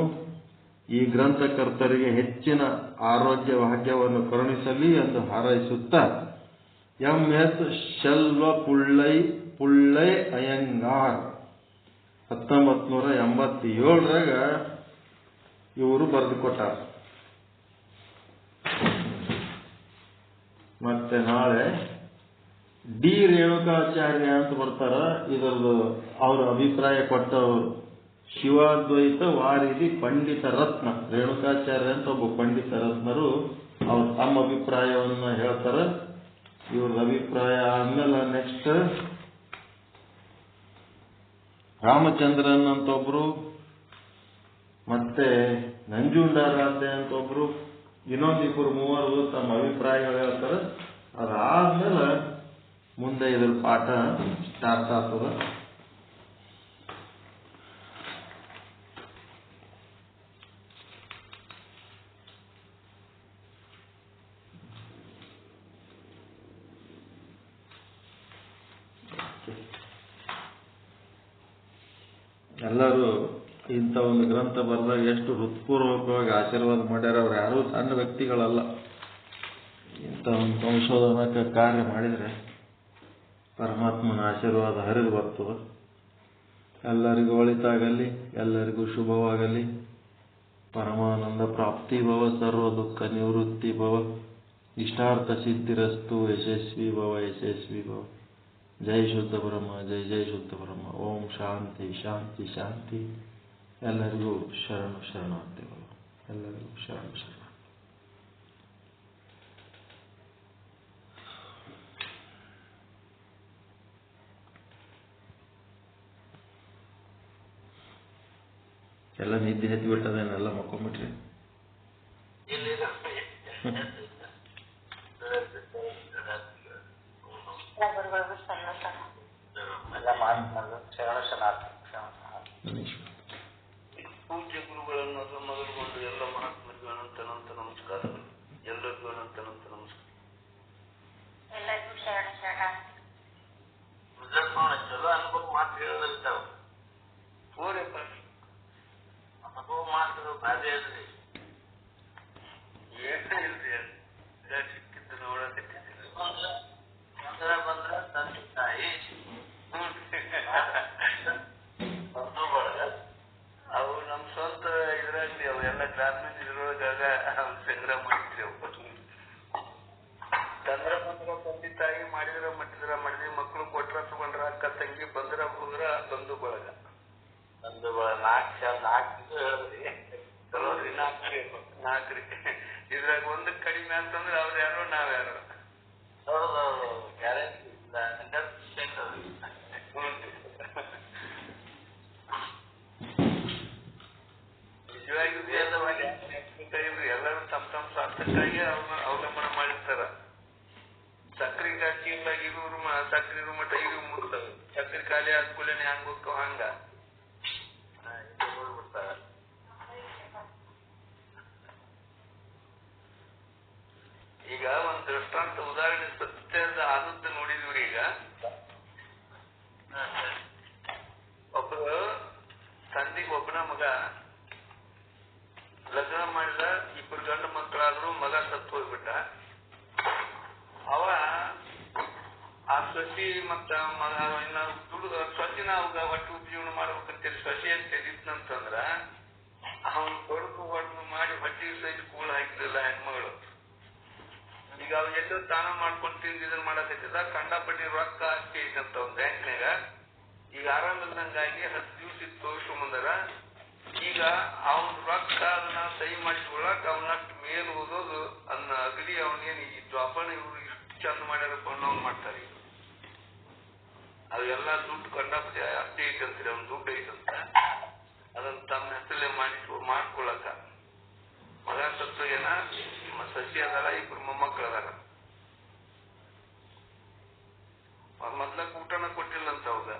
[SPEAKER 1] ಈ ಗ್ರಂಥಕರ್ತರಿಗೆ ಹೆಚ್ಚಿನ ಆರೋಗ್ಯ ಭಾಗ್ಯವನ್ನು ಕರುಣಿಸಲಿ ಎಂದು ಹಾರೈಸುತ್ತಾ, ಎಂ ಎಸ್ ಶೆಲ್ವ ಪುಳ್ಳೈ ಪುಳ್ಳೈ ಅಯ್ಯಂಗಾರ್ ಹತ್ತೊಂಬತ್ ನೂರ ಎಂಬತ್ತೇಳರಾಗ ಇವರು ಬರೆದು ಮತ್ತೆ ನಾಳೆ ಡಿ ರೇಣುಕಾಚಾರ್ಯ ಅಂತ ಬರ್ತಾರ ಇದರದು ಅವರ ಅಭಿಪ್ರಾಯ ಕೊಟ್ಟವರು. ಶಿವಾದ್ವೈತ ವಾರಿದಿ ಪಂಡಿತ ರತ್ನ. ರೇಣುಕಾಚಾರ್ಯ ಅಂತ ಒಬ್ಬ ಪಂಡಿತ ರತ್ನರು ಅವ್ರು ತಮ್ಮ ಅಭಿಪ್ರಾಯವನ್ನ ಹೇಳ್ತಾರ. ಇವ್ರ ಅಭಿಪ್ರಾಯ ಆದ್ಮೇಲೆ ನೆಕ್ಸ್ಟ್ ರಾಮಚಂದ್ರನ್ ಅಂತ ಒಬ್ರು, ಮತ್ತೆ ನಂಜುಂಡಾರಾಧ್ಯ ಅಂತ ಒಬ್ರು ಇನ್ನೊಂದಿಬ್ಬರು ಮೂವರು ತಮ್ಮ ಅಭಿಪ್ರಾಯಗಳು ಹೇಳ್ತಾರೆ. ಅದಾದ್ಮೇಲೆ ಮುಂದೆ ಇದ್ರ ಪಾಠ ಸ್ಟಾರ್ಟ್ ಆಗ್ತದ. ಎಲ್ಲರೂ ಇಂಥ ಒಂದು ಗ್ರಂಥ ಬರೆದಾಗ ಎಷ್ಟು ಹೃತ್ಪೂರ್ವಕವಾಗಿ ಆಶೀರ್ವಾದ ಮಾಡ್ಯಾರ, ಅವ್ರು ಯಾರೂ ಸಣ್ಣ ವ್ಯಕ್ತಿಗಳಲ್ಲ. ಇಂಥ ಒಂದು ಸಂಶೋಧನಾ ಕಾರ್ಯ ಮಾಡಿದರೆ ಪರಮಾತ್ಮನ ಆಶೀರ್ವಾದ ಹರಿದು ಬರ್ತದೆ. ಎಲ್ಲರಿಗೂ ಒಳಿತಾಗಲಿ, ಎಲ್ಲರಿಗೂ ಶುಭವಾಗಲಿ. ಪರಮಾನಂದ ಪ್ರಾಪ್ತಿ ಭವ, ಸರ್ವ ದುಃಖ ನಿವೃತ್ತಿ ಭವ. ಇಷ್ಟಾರ್ಥ ಸಿದ್ಧಿರಸ್ತು ಯಶಸ್ವಿ ಭವ ಯಶಸ್ವಿ ಭವ. ಜೈ ಶುದ್ಧ ಬ್ರಹ್ಮ, ಜೈ ಜೈ ಶುದ್ಧ ಬ್ರಹ್ಮ. ಓಂ ಶಾಂತಿ ಶಾಂತಿ ಶಾಂತಿ. ಎಲ್ಲರಿಗೂ ಶರಣು, ಶರಣಾರ್ಥಿಗಳು. ಎಲ್ಲರಿಗೂ ಶರಣು, ಶರಣ. ಎಲ್ಲ ನಿದ್ದೆ ಹತ್ತಿ ಬಿಟ್ಟದೇನೆಲ್ಲ ಮಕ್ಕೊಂಬಿಟ್ರಿ?
[SPEAKER 2] ಗುರುಗಳಿಗೂ ಸಲ್ಲುತ್ತ
[SPEAKER 3] ಎಲ್ಲ ಮಾತನಾಡಲು ಶರಣ ಶರಣಾರ್ಥಿ ಶರಣ ಶರಣಾರ್ಥಿ.
[SPEAKER 1] ಮನೀಶ್
[SPEAKER 4] ಪೂಜ್ಯ ಗುರುಗಳನ್ನು ಮೊದಲುಗೊಂಡು ಎಲ್ಲ ಮಹಾತ್ಮರಿಗೂ ಅನಂತ ಅನಂತ ನಮಸ್ಕಾರಗಳು ಎಲ್ಲರಿಗೂ ಅನಂತ ಅನಂತ ನಮಸ್ಕಾರ
[SPEAKER 2] ಎಲ್ಲರಿಗೂ ಶರಣ ಶರಣಾರ್ಥಿ
[SPEAKER 4] ಮುದ್ದಪ್ಪನ ಚಲೋ ಅನುಭವ ಮಾತು ಹೇಳೋದಿರ್ತಾವ ಹೋರಪ್ಪ ಅನುಭವ ಮಾತು ಬಾಧೆ ಅಲ್ರಿ ಏನೇ ಇಲ್ರಿ ಎಲ್ಲ ಸಿಕ್ಕಿದ್ದು ನೋಡಕತ್ತಿದ್ದಿಲ್ಲ ಬಂದ್ರ ಬಂದ್ರ ತಂದೆ ತಾಯಿ ಒಂದು ಬಳಗ ಅವು ನಮ್ ಸ್ವಂತ ಇದ್ರಾಗ್ಲಿ ಅವು ಎಲ್ಲ ಗ್ರಾಮೀಣ ಇದ್ರೊಳಗಾಗ ಅವ್ನ ಸಂಗ್ರಹ ಮಾಡಿದ್ರಿ ಅವು ತಂದ್ರ ಬಂದ್ರ ತಂದೆ ತಾಯಿ ಮಾಡಿದ್ರ ಮಟ್ಟಿದ್ರ ಮಾಡಿದ್ರಿ ಮಕ್ಕಳು ಕೊಟ್ರ ತಗೊಂಡ್ರ ಅಕ್ಕ ತಂಗಿ ಬಂದ್ರ ಹೋದ್ರ ಬಂಧು ಬಳಗ ಒಂದು ನಾಲ್ಕು ಶಾಲ ನಾಲ್ಕು ಹೇಳಿದ್ರಿ ಚಲೋದ್ರಿ ನಾಲ್ಕ್ರಿ ನಾಲ್ಕ್ರಿ ಇದ್ರಾಗ ಒಂದು ಕಡಿಮೆ ಅಂತಂದ್ರೆ ಅವ್ರು ಯಾರು ನಾವ್ ಯಾರು ಹೌದೌದು ಗ್ಯಾರಂಟಿ ನಿಜವಾಗಿಯೂ ಭೇದವಾಗಿ ಇಲ್ರಿ ಎಲ್ಲರೂ ತಮ್ಮ ತಮ್ಮ ಸ್ವಾರ್ಥಕ್ಕಾಗಿ ಅವ್ರನ್ನ ಅವಲಂಬನೆ ಮಾಡಿರ್ತಾರ ಸಕ್ರಿ ಚೀಲ್ದಾಗ ಇವರು ಸಕ್ರಿ ಇರು ಮಟ್ಟ ಇರು ಮುಟ್ತವೆ ಸಕ್ರಿ ಖಾಲಿ ಆದ ಕೂಡಲೇ ಹಂಗ ಹೋಗ್ತಾವ ಹಂಗ ಮಾಡ್ಕೊಂಡು ತಿಂದು ಇದನ್ನ ಮಾಡಕತ್ತಿದ, ಕಂಡಪಟ್ಟಿ ರೊಕ್ಕ ಅಷ್ಟೇ ಐತಂತವ್ ಬ್ಯಾಂಕ್ನ್ಯಾಗ. ಈಗ ಆರಾಮಿಲ್ಲದಂಗಾಗಿ ಹತ್ತು ದಿವಸ ಇತ್ತು ಸುಮಂದರ ಈಗ ಅವನ ರೊಕ್ಕ ಅದನ್ನ ಸಹಿ ಮಾಡಿಸ್ಕೊಳಕ್ ಅವನಷ್ಟು ಮೇಲ್ ಓದೋದು ಅದನ್ನ ಅಗಡಿ ಅವನೇನು ಈ ಇವ್ರು ಇಷ್ಟು ಚಂದ ಮಾಡ್ಯಾರಪ್ಪ ಅನ್ನೋನ್ ಮಾಡ್ತಾರೆ ಅದೆಲ್ಲ ದುಡ್ಡು ಕಂಡಪಟ್ಟಿ ಅಷ್ಟೇ ಐತಂತೀರಿ ಅವ್ನ ದುಡ್ಡು ಐತಂತ ಅದನ್ನ ತಮ್ಮ ಹೆಸರಲ್ಲೇ ಮಾಡಿ ಮಾಡ್ಕೊಳಕ. ಮಗ ಸತ್ತು ಏನ? ಸಸಿ ಅದಾರ ಇಬ್ರು ಮೊಮ್ಮಕ್ಕಳದಾರ ಮೊದ್ಲ ಊಟನ ಕೊಟ್ಟಿಲ್ಲ ಅಂತ ಹೌದ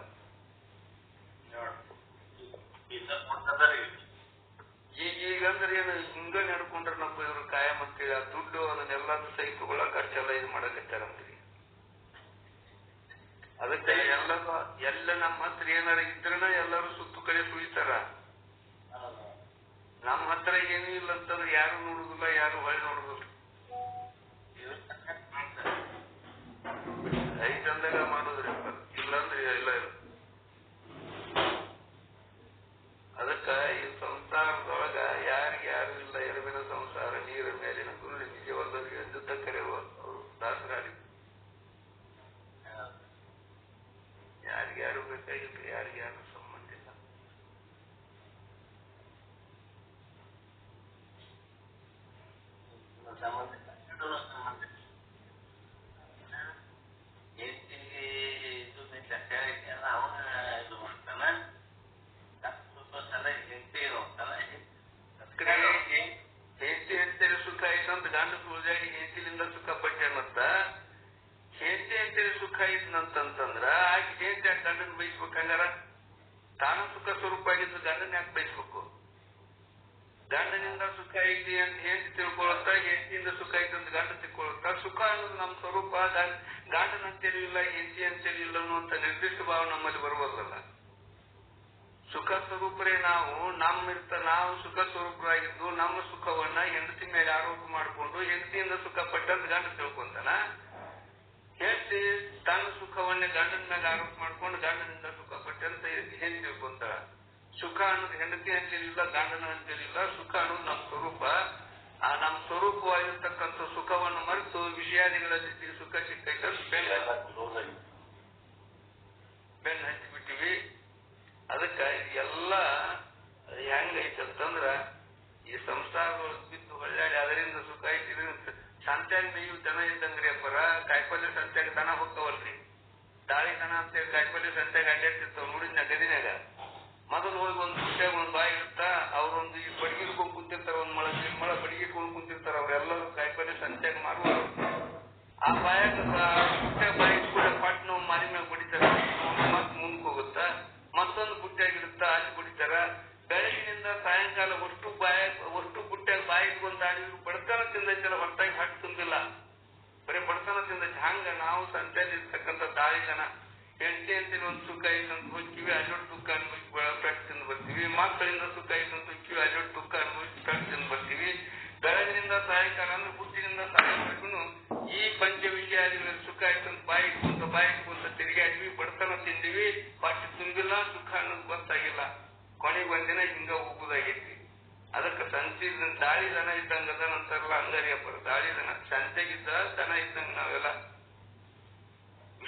[SPEAKER 4] ಈಗ ಈಗ ಅಂದ್ರೆ ಏನು ಹಿಂಗ ನಡ್ಕೊಂಡ್ರೆ ನಮ್ಮ ಇವ್ರ ಕಾಯ ಮತ್ತೆ ಆ ದುಡ್ಡು ಅದನ್ನೆಲ್ಲ ಸಹಿ ತಗೊಳಕ್ ಅಷ್ಟೆಲ್ಲ ಇದು ಮಾಡಕತ್ತಾರಂತ್ರಿ. ಅದಕ್ಕೆ ಎಲ್ಲ ಎಲ್ಲ ನಮ್ಮ ಹತ್ರ ಏನಾರ ಇದ್ರನ ಎಲ್ಲರೂ ಸುತ್ತು ಕಡೆ ಸುಳಿತಾರ ನಮ್ಮ ಹತ್ರ ಏನೂ ಇಲ್ಲ ಅಂತಂದ್ರೆ ಯಾರು ನೋಡುದಿಲ್ಲ ಯಾರು ಹೊಳೆ ನೋಡುದಿಲ್ಲ. ಐತಂದಾಗ ಮಾಡೋದ್ರಿ ಇಲ್ಲಂದ್ರೆ ಇಲ್ಲ ಇಲ್ಲ ಅದಕ್ಕ ಈ ಸಂಸಾರದೊಳಗ ಯಾರಿಗೆ ಯಾರು ಇಲ್ಲ ಎರವಿನ ಸಂಸಾರ ನೀರ ಮೇಲಿನ ಗುರುಳಿ ನಿಜವಲ್ಲರಿಗೆ ಎಂದು ಕರೆಯುವ ಅವರು ದಾಸರಾಡಿ ಯಾರಿಗೆ ಯಾರು ಬೇಕಾಗಿಲ್ಲ ಯಾರಿಗೆ ಯಾರು ಸಂಬಂಧ ಇಲ್ಲ ಹೆಂಡತಿ ಅಂತೇಳಿ ಸುಖ ಆಯ್ತಂತ ಗಂಡ ಪೂಜಾಗಿ ಹೆಂಡತಿಲಿಂದ ಸುಖ ಪಟ್ಟಾನಂತ ಹೆಂಡತಿ ಅಂತೇಳಿ ಸುಖ ಆಯ್ತಂತಂದ್ರ ಆಕೆ ಹೆಂಡತಿ ಯಾಕೆ ಗಂಡನ ಬಯಸ್ಬೇಕು ಹಂಗಾರ ಆಗಿದ್ದು ಗಂಡನ ಯಾಕೆ ಬಯಸ್ಬೇಕು ಗಂಡನಿಂದ ಸುಖ ಐತಿ ಅಂತ ಹೆಂಡತಿ ತಿಳ್ಕೊಳತ್ತ ಹೆಂಡತಿಯಿಂದ ಸುಖ ಐತಿ ಅಂತ ಗಂಡ ತಿಳ್ಕೊಳತ್ತ ಸುಖ ಅನ್ನೋದು ನಮ್ಮ ಸ್ವರೂಪ, ಗಂಡ, ಗಂಡನ ಅಂತೇಳಿ ಇಲ್ಲ ಹೆಂಡತಿ ಅಂತೇಳಿ ಇಲ್ಲ ಅನ್ನುವಂತ ನಿರ್ದಿಷ್ಟ ಭಾವ ನಮ್ಮಲ್ಲಿ ಬರುವುದಲ್ಲ ಸುಖ ಸ್ವರೂಪರೇ ನಾವು ನಮ್ಮ ಇರ್ತ ನಾವು ಸುಖ ಸ್ವರೂಪರಾಗಿದ್ದು, ನಮ್ಮ ಸುಖವನ್ನ ಹೆಂಡತಿ ಮೇಲೆ ಆರೋಪ ಮಾಡಿಕೊಂಡು, ಹೆಂಡತಿಯಿಂದ ಸುಖ ಪಟ್ಟಂತ ಗಂಡ ತಿಳ್ಕೊಂತಾನ? ಹೆಂಡತಿ ತನ್ನ ಸುಖವನ್ನೇ ಗಂಡನ ಮೇಲೆ ಆರೋಪ ಮಾಡ್ಕೊಂಡು, ಗಂಡನಿಂದ ಸುಖ ಪಟ್ಟಂತ ಹೆಂಗ್ ತಿಳ್ಕೊಂತಾಳ? ಸುಖ ಅನ್ನೋದು ಹೆಂಡತಿ ಅಂತೇನಿಲ್ಲ ಗಂಡನ ಅಂತೇನಿಲ್ಲ ಸುಖ ಅನ್ನೋದು ನಮ್ಮ ಸ್ವರೂಪ. ಆ ನಮ್ಮ ಸ್ವರೂಪವಾಗಿರ್ತಕ್ಕಂಥ ಸುಖವನ್ನು ಮರೆತು ವಿಷಯಾದಿಗಳ ಜೊತೆಗೆ ಸುಖ ಸಿಕ್ಕ ಬೆಲ್ಲ ಬೆನ್ನ. ಬೆನ್ನ ಹಚ್ಚಿಬಿಟ್ಟಿವಿ ಅದಕ್ಕ ಎಲ್ಲ ಹೆಂಗೈತೆ ಅಂತಂದ್ರ ಈ ಸಂಸಾರಗಳು ಬಿದ್ದು ಹೊಳ್ಳಾಡಿ ಅದರಿಂದ ಸುಖ ಐತಿ ಅಂತ. ಸಂತ್ಯಾಗ ಮೇಯು ದನ ಇದ್ದಂಗ್ರಿ ಅಪ್ಪರ ಕಾಯಿಪಲ್ಲೆ ಸಂತ್ಯಾಗ ದನ ಹೋಗ್ತಾವಲ್ರಿ ತಾಳಿ ದನ ಅಂತೇಳಿ ಕಾಯಿಪಲ್ಲೆ ಸಂತ್ಯಾಗ ಅಡ್ಡಾಡ್ತಿರ್ತಾವ ನೋಡಿದ್ನ ಗದಿನಾಗ ಮೊದಲು ಹೋಗಿ ಒಂದು ಬುಟ್ಟ್ಯಾಗ ಒಂದು ಬಾಯಿ ಇರ್ತಾ ಅವ್ರೊಂದು ಈ ಬಡಗಿಗೆ ಹೋಗಿ ಕುಂತಿರ್ತಾರ, ಒಂದ್ ಮಳ ಮಳ ಬಡಿಗೆ ಹೋಗಿ ಕುಂತಿರ್ತಾರ, ಅವ್ರೆಲ್ಲರೂ ಕಾಯಿಪಲ್ಲೆ ಸಂತ್ಯಾಗ ಮಾಡುವ ಆ ಬಾಯಾಗ ಬುಟ್ಟ್ಯಾಗ ಬಾಯಿ ಕೂಡ ಪಟ್ ಮನೆ ಮಾರಿ ಮ್ಯಾಗ ಬಡಿತಾರ ಮತ್ ಮುಂದಕ್ಕೆ ಹೋಗುತ್ತಾ, ಮತ್ತೊಂದು ಬುಟ್ಟ್ಯಾಗಿರುತ್ತಾ ಅಲ್ಲಿ ಕುಡಿತಾರ ಬೆಳಗಿನಿಂದ ಸಾಯಂಕಾಲ ಒಟ್ಟು ಬಾಯ ಒಟ್ಟು ಬುಟ್ಟ್ಯಾಗ ಬಾಯಿ ಇಟ್ಕೊಂತ ಆಡಿ ಬಡತನ ತಿಂದೈತಲ್ಲ, ಹೊರತಾಗಿ ಹಟ್ಟು ತುಂಬಿಲ್ಲ. ಬರೀ ಬಡತನ ತಿಂದೈತಿ. ಹಂಗ ನಾವು ಸಂತೆಯಲ್ಲಿ ಇರ್ತಕ್ಕಂಥ ದಾಳಿ ಜನ. ಹೆಂಡತಿ ಅಂತೇಳಿ ಒಂದು ಸುಖ ಐತಂತ ಹೋಗ್ತೀವಿ ಅಲ್ಲೊಟ್ಟು ದುಃಖ ಅನುಭವಿಸಿ ಪೆಟ್ಟು ತಿಂದು ಬರ್ತೀವಿ. ಮಕ್ಕಳಿಂದ ಸುಖ ಐತಂತ ಹೋಗ್ತೀವಿ ಅಲ್ಲೊಟ್ಟು ದುಃಖ ಅನುಭವಿಸಿ ಪೆಟ್ಟು ತಿಂದು ಬರ್ತೀವಿ. ಬೆಳಗಿನಿಂದ ಸಾಯಂಕಾಲ ಅಂದ್ರೆ ಬುದ್ಧಿನಿಂದ ಸಾಯಂಕಾಲಕ್ಕೂ ಈ ಪಂಚ ವಿಷಯಾದಿಗಳ ಸುಖ ಆಯ್ತಂತ ಬಾಯಿ ಇಟ್ಕೊಂತ ಬಾಯಿ ಇಟ್ಕೊಂತ ತಿರುಗಾಡ್ವಿ ಬಡತನ ತಿಂದಿವಿ ಪಾಟಿ ತುಂಬಿಲ್ಲ, ಸುಖ ಅನ್ನೋದು ಗೊತ್ತಾಗಿಲ್ಲ. ಕೊನೆಗೆ ಒಂದಿನ ಹಿಂಗ ಹೋಗುದಾಗೈತಿ. ಅದಕ್ಕೆ ಸಂತಿ ದಾಳಿ ದನ ಇದ್ದಂಗ ಅದನ ಅಂತಾರಲ್ಲ ಹಂಗಾರಿ ಅಪ್ಪರ ದಾಳಿ ದನ ಸಂತೆಗಿದ್ದ ದನ ಇದ್ದಂಗ ನಾವೆಲ್ಲ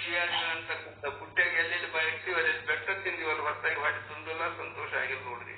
[SPEAKER 4] ವಿಷಯಾದಿಗಳಂತಕ್ಕಂಥ ಪುಟ್ಟಾಗ ಎಲ್ಲೆಲ್ಲಿ ಬಯಸ್ತೀವಿ ಅಲ್ಲಿ ಬೆಟ್ಟ ತಿಂದಿವಲ್ಲ ಹೊರತಾಗಿ ಹೊಟ್ಟೆ ತುಂಬಲ್ಲ ಸಂತೋಷ ಆಗಿಲ್ಲ ನೋಡ್ರಿ.